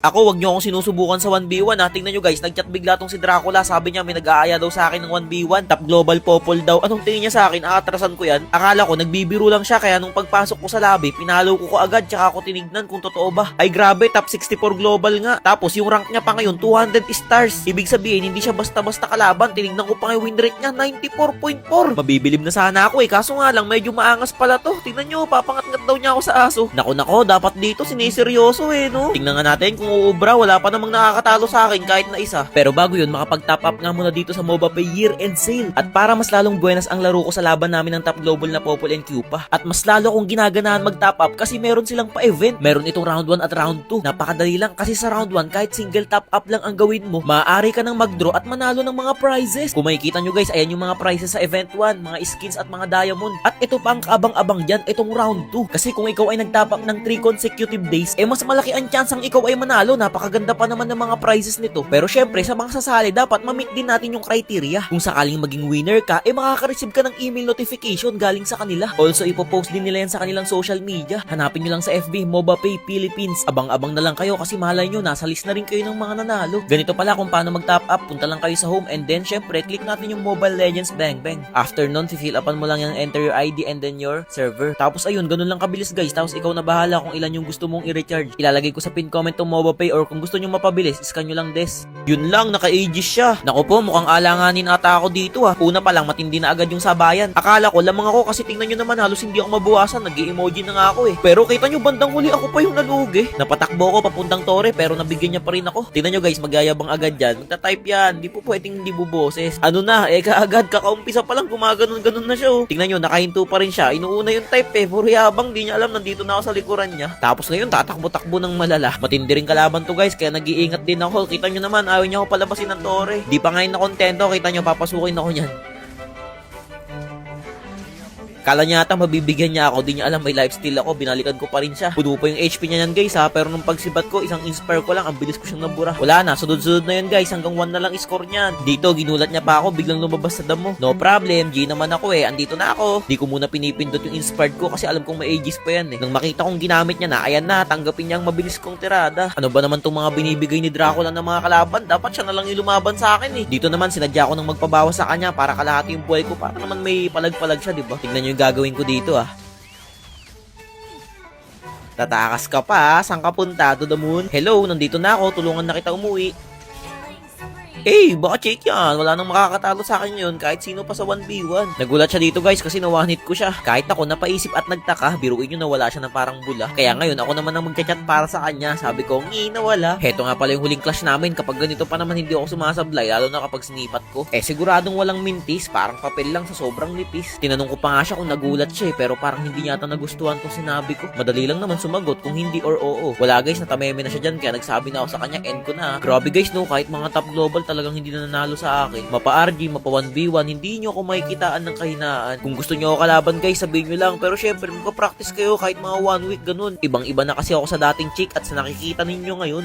Ako, wag niyo akong sinusubukan sa 1v1 ha. Tingnan nyo guys, nagchat bigla tong si Dracula. Sabi niya may nag-aaya daw sa akin ng 1v1. Top global popol daw. Anong tingin niya sa akin? Aatrasan ko yan. Akala ko, nagbibiro lang siya. Kaya nung pagpasok ko sa lobby, pinalo ko ko agad. Tsaka ako tinignan kung totoo ba. Ay grabe, top 64 global nga. Tapos yung rank niya pa ngayon, 200 stars. Ibig sabihin, hindi siya basta-basta kalaban. Tinignan ko pa yung win rate niya, 94.4. Mabibilib na sana ako eh. Kaso nga lang, medyo maangas pala to. Tingnan nyo, papangat-ngat daw niya ako sa aso. Nako nako, dapat dito siniseryoso eh, no? Tingnan nga natin kung uubra, wala pa namang nakakatalo sa akin kahit na isa. Pero bago yun, makapag-top up nga muna dito sa MobaPay Year End Sale. At para mas lalong buenas ang laro ko sa laban namin ng top global na Popol and Cupa. At mas lalo kong ginaganahan mag-top up kasi meron silang pa-event. Meron itong round 1 at round 2. Napakadali lang kasi sa round 1 kahit single top up lang ang gawin mo, maaari ka nang mag-draw at manalo ng mga prizes. Kung makikita nyo guys, ayan yung mga prizes sa event 1, mga skins at mga diamond. At ito pa ang kaabang-abang dyan, itong round 2. Kasi kung ikaw ay nag-top up ng 3 consecutive days, eh mas malaki ang chance ang ikaw ay manalo. Napakaganda pa naman ng mga prizes nito. Pero syempre, sa mga sasali, dapat ma-meet din natin yung criteria. Kung sakaling maging winner ka, eh makaka-receive ka ng email notification galing sa kanila. Also, ipopost din nila yan sa kanilang social media. Hanapin nyo lang sa FB, MobaPay Philippines. Abang-abang na lang kayo kasi malay nyo, nasa list na rin kayo ng mga nanalo. Ganito pala kung paano mag-top up, punta lang kayo sa home and then syempre, click natin yung Mobile Legends Bang Bang. After nun, fill upan mo lang yung enter your ID and then your server. Tapos ayun, ganun lang kabilis guys. Tapos ikaw na bahala kung ilan yung gusto mong i-recharge. Ilalagay ko sa pin comment tong MobaPay or kung gusto nyo mapabilis, scan nyo lang des. Yun lang, naka-aegis siya. Naku po, mukhang alanganin ata ako dito ah. Una pa lang, matindi na agad yung sabayan. Akala ko, lamang ako kasi tingnan nyo naman halos hindi ako mabuwasan. nag emoji na nga ako eh. Pero kita nyo, bandang huli ako pa yung nalugi. Napatakbo ko papuntang tore pero nabigyan niya pa rin ako. Tingnan nyo guys, magyayabang agad yan. Magta-type yan. Di po pwedeng hindi buboses. Ano na, eh kaagad, kakaumpisa pa lang gumaganon-ganon na siya oh. Tingnan nyo, nakahinto pa rin siya. Inuuna yung type eh. Puro yabang, di niya alam nandito na ako sa likuran niya. Tapos ngayon, tatakbo-takbo ng malala. Matindi rin kalaban to guys, kaya nag-iingat din ako. Kita nyo naman, ayaw niya ako palabasin ng tore. Di pa ngayon na kontento, kita nyo, papasukin ako niyan. Kala niya ata mabibigyan niya ako, di niya alam may lifesteal ako, binalikan ko pa rin siya. Puno pa yung HP niya yan guys ha, pero nung pagsibat ko, isang inspire ko lang, ang bilis ko siyang nabura. Wala na, sunod-sunod na yan guys, hanggang 1 na lang score niyan. Dito, ginulat niya pa ako, biglang lumabas sa damo. No problem, G naman ako eh, andito na ako. Di ko muna pinipindot yung inspired ko kasi alam kong may aegis pa yan eh. Nang makita kong ginamit niya na, ayan na, tanggapin niya ang mabilis kong tirada. Ano ba naman tong mga binibigay ni Dracula ng mga kalaban? Dapat siya na lang yung lumaban sa akin eh. Dito naman, sinadya ko nang magpabawas sa kanya para kalahati yung buhay ko para naman may palag-palag siya, di ba? Tingnan yung gagawin ko dito ah. Tatakas ka pa, saan ka punta? To the moon? Hello, nandito na ako, tulungan na kita umuwi. Eh, check yan. Wala nang makakatalo sa akin yun kahit sino pa sa 1v1. Nagulat siya dito guys kasi nawanit ko siya. Kahit ako napaisip at nagtaka, biruin nyo nawala siya ng parang bula. Kaya ngayon ako naman ang magchat para sa kanya. Sabi ko, ngi, nawala. Heto nga pala yung huling clash namin. Kapag ganito pa naman hindi ako sumasablay, lalo na kapag sinipat ko. Eh, siguradong walang mintis. Parang papel lang sa sobrang nipis. Tinanong ko pa nga siya kung nagulat siya eh, pero parang hindi yata nagustuhan tong sinabi ko. Madali lang naman sumagot kung hindi or oo. Wala guys, natameme na siya dyan kaya nagsabi na ako sa kanya, end ko na. Grabe guys no, kahit mga top global talagang hindi na nanalo sa akin. Mapa RG, mapa 1v1, hindi nyo ako makikitaan ng kahinaan. Kung gusto nyo ako kalaban guys, sabihin nyo lang. Pero syempre, magpa-practice kayo kahit mga one week ganun. Ibang iba na kasi ako sa dating chick at sa nakikita ninyo ngayon.